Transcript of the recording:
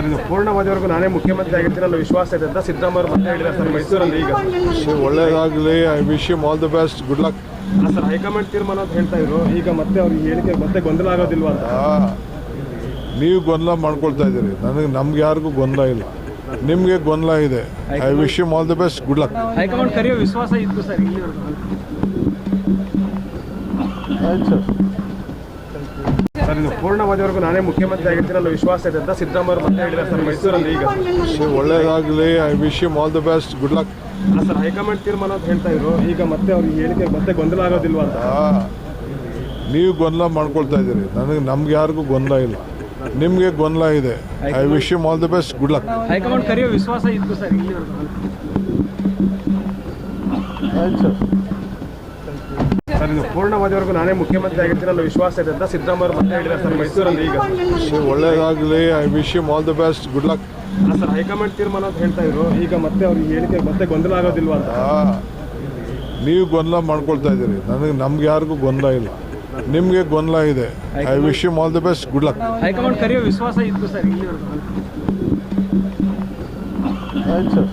Sir ಇದು ಪೂರ್ಣವಾದವರೆಗೂ ನಾನೇ ಮುಖ್ಯಮಂತ್ರಿ ಆಗಿರ್ತೀನಿ ಅನ್ನೋ ವಿಶ್ವಾಸ ಇದೆ ಅಂತ ಸಿದ್ದರಾಮಯ್ಯ ಮತ್ತೆ ಹೇಳಿದ್ದಾರೆ ಸರ್ ಮೈಸೂರಲ್ಲಿ ಈಗ. ಒಳ್ಳೇದಾಗಲಿ I wish you all the best good luck sir high command ತೀರ್ಮಾನ ಅಂತ ಹೇಳ್ತಾ ಇದ್ರು. ಈಗ ಮತ್ತೆ ಅವ್ರಿಗೆ ಹೇಳಿಕೆ ಮತ್ತೆ ಗೊಂದಲ ಆಗೋದಿಲ್ವಾ ಅಂತ. ನೀವು ಗೊಂದಲ ಮಾಡ್ಕೊಳ್ತಾ ಇದ್ದೀರಿ. ನನಗೆ ನಮ್ಗೆ ಯಾರಿಗೂ ಗೊಂದಲ ಇಲ್ಲ. ನಿಮಗೆ ಗೊಂದಲ ಇದೆ. I wish you all the best good luck high command ಕರೆಯೋ ವಿಶ್ವಾಸ ಇತ್ತು ಸರ್ ಇಲ್ಲಿವರೆಗೂ. ಆಯ್ತು ಸರ್ ಸರ್ ಇದು ಪೂರ್ಣವಾದವರೆಗೂ ನಾನೇ ಮುಖ್ಯಮಂತ್ರಿ ಆಗಿರ್ತೀನಿ ಅನ್ನೋ ವಿಶ್ವಾಸ ಇದೆ ಅಂತ ಸಿದ್ದರಾಮಯ್ಯ ಮತ್ತೆ ಹೇಳಿದ್ದಾರೆ ಸರ್ ಮೈಸೂರಲ್ಲಿ ಈಗ. ಒಳ್ಳೇದಾಗಲಿ I wish you all the best good luck sir high command ತೀರ್ಮಾನ ಅಂತ ಹೇಳ್ತಾ ಇದ್ರು. ಈಗ ಮತ್ತೆ ಅವ್ರಿಗೆ ಹೇಳಿಕೆ ಮತ್ತೆ ಗೊಂದಲ ಆಗೋದಿಲ್ವಾ ಅಂತ. ನೀವು ಗೊಂದಲ ಮಾಡ್ಕೊಳ್ತಾ ಇದ್ದೀರಿ. ನನಗೆ ನಮ್ಗೆ ಯಾರಿಗೂ ಗೊಂದಲ ಇಲ್ಲ. ನಿಮಗೆ ಗೊಂದಲ ಇದೆ. I wish you all the best good luck high command ಕರೆಯೋ ವಿಶ್ವಾಸ ಇತ್ತು ಸರ್ ಇಲ್ಲಿವರೆಗೂ ಆಯ್ತು ಸರ್ ಸರ್ ಇದು ಪೂರ್ಣವಾದವರೆಗೂ ನಾನೇ ಮುಖ್ಯಮಂತ್ರಿ ಆಗಿರ್ತೀನಿ ಅನ್ನೋ ವಿಶ್ವಾಸ ಇದೆ ಅಂತ ಸಿದ್ದರಾಮಯ್ಯ ಮತ್ತೆ ಹೇಳಿದ್ದಾರೆ ಸರ್ ಮೈಸೂರಲ್ಲಿ ಈಗ. ಒಳ್ಳೇದಾಗಲಿ I wish you all the best good luck sir high command ತೀರ್ಮಾನ ಅಂತ ಹೇಳ್ತಾ ಇದ್ರು. ಈಗ ಮತ್ತೆ ಅವ್ರಿಗೆ ಹೇಳಿಕೆ ಮತ್ತೆ ಗೊಂದಲ ಆಗೋದಿಲ್ವಾ ಅಂತ? ನೀವು ಗೊಂದಲ ಮಾಡ್ಕೊಳ್ತಾ ಇದ್ದೀರಿ. ನನಗೆ ನಮ್ಗೆ ಯಾರಿಗೂ ಗೊಂದಲ ಇಲ್ಲ. ನಿಮಗೆ ಗೊಂದಲ ಇದೆ. I wish you all the best good luck high command ಕರೆಯೋ ವಿಶ್ವಾಸ ಇತ್ತು ಸರ್ ಆಯ್ತು ಸರ್.